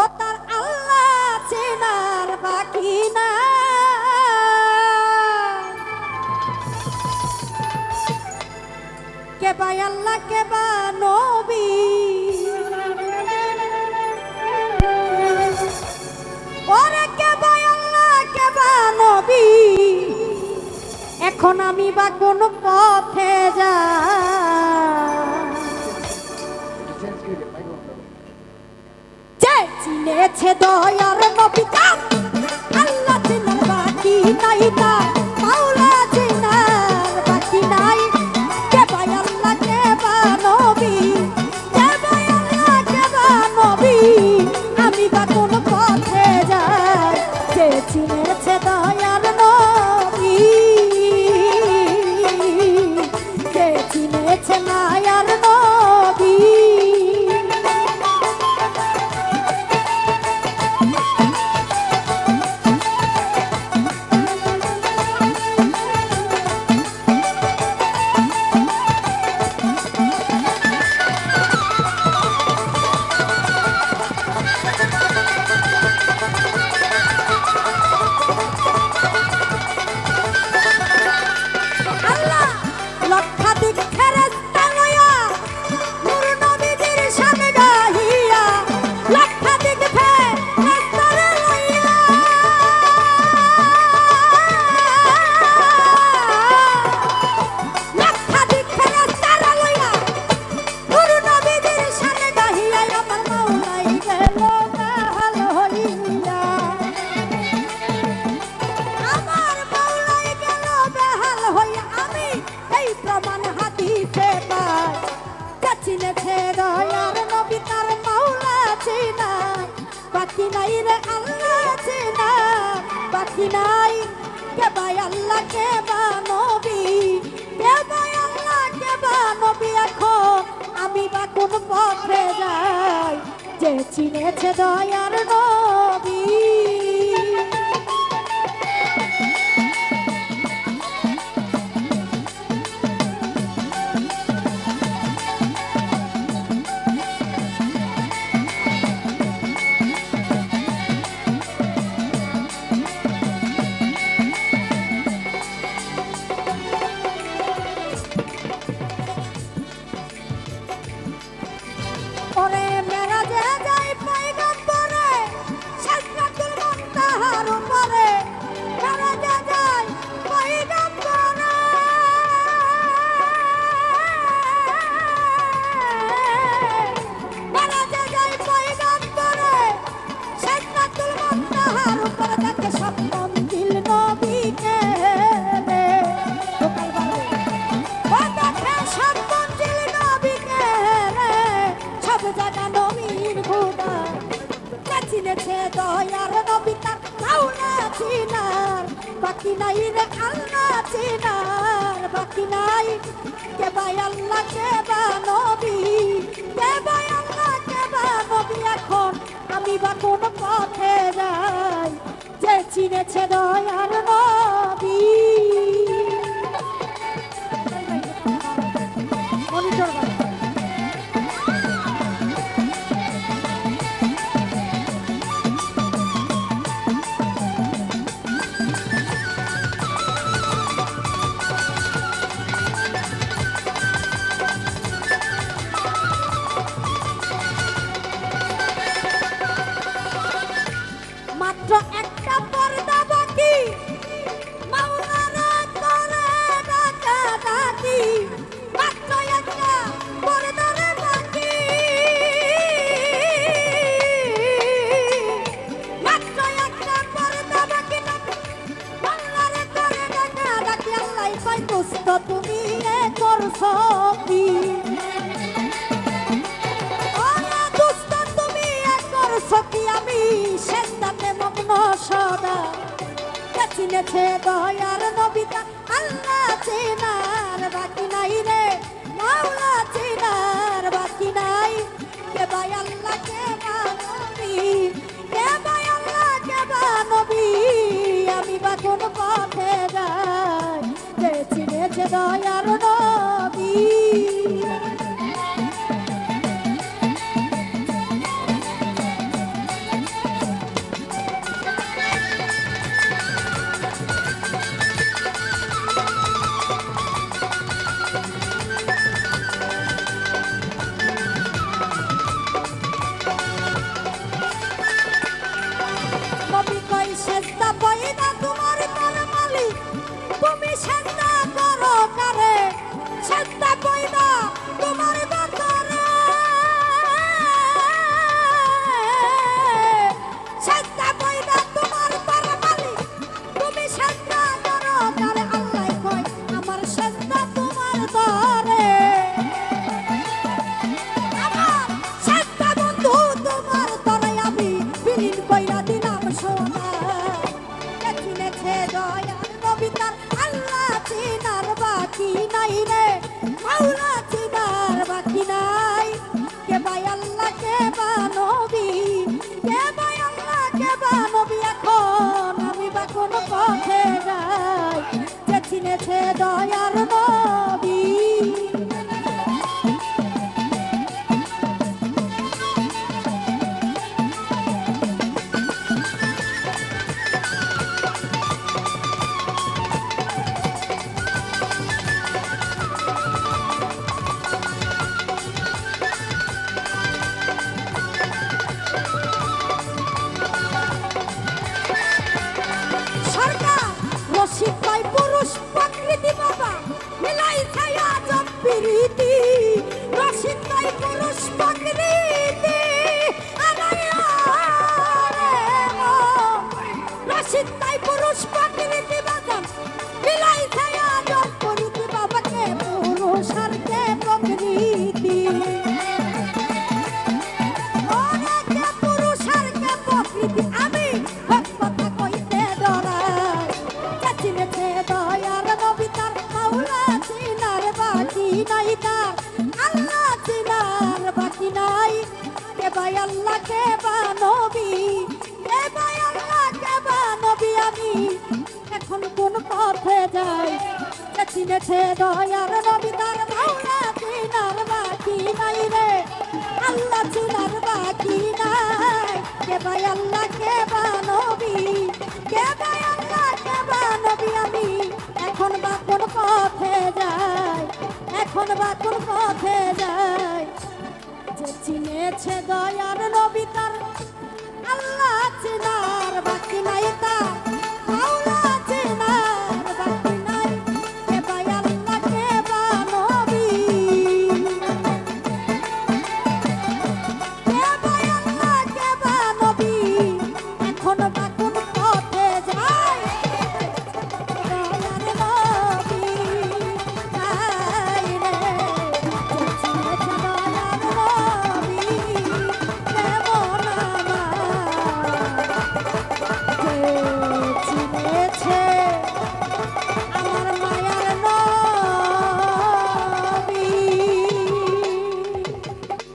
ও তার আল্লাহ চেনার বাকি না। কে বা আল্লাহ, কে বা নবী? ওরে কে বা আল্লাহ, কে বা নবী? এখন আমি বা কোন পথে যে চিনেছে দয়ার নবী কে বা নবী? ভাই আল্লাহ আমি বা কোন পথে যাই? যে চিনেছে দয়ার নবী নবীর ঘোড়া চিনেছে দয়ার নবী, তার মাওলা চিনার। বাকি নাই রে আল্লাহ চিনার। বাকি নাই, কে ভাই আল্লাহ, কে বা নবী। কে ভাই আল্লাহ, কে বা নবী, এখন আমি বা কোন পথে যাই যে চিনেছে দয়ার নবী সখী আমি সেন্দাতে মগ্ন সদা। চিনেছে দয়ার নবিতা? আল্লাহ চেনার বাকি নাই রে। মাওলা চেনার বাকি নাই। কে ভাই আল্লাহ কে সেজদা বই করেছে দয়াল নবী তার আল্লাহ চিনার বাকি নাই রে। মাওলা চিনার বাকি নাই। বাকি নাই তার। আল্লাহ চিনার বাকি নাই। কে ভাই আল্লাহ কে বা নবী? কে ভাই এখন কোন পথে যাই? দয়ার নবী তার মাওলা কখন বা কোন পথে যায়? যে চিনেছে দয়ার নবী তার, আল্লাহ চিনার বাকি নাই তার।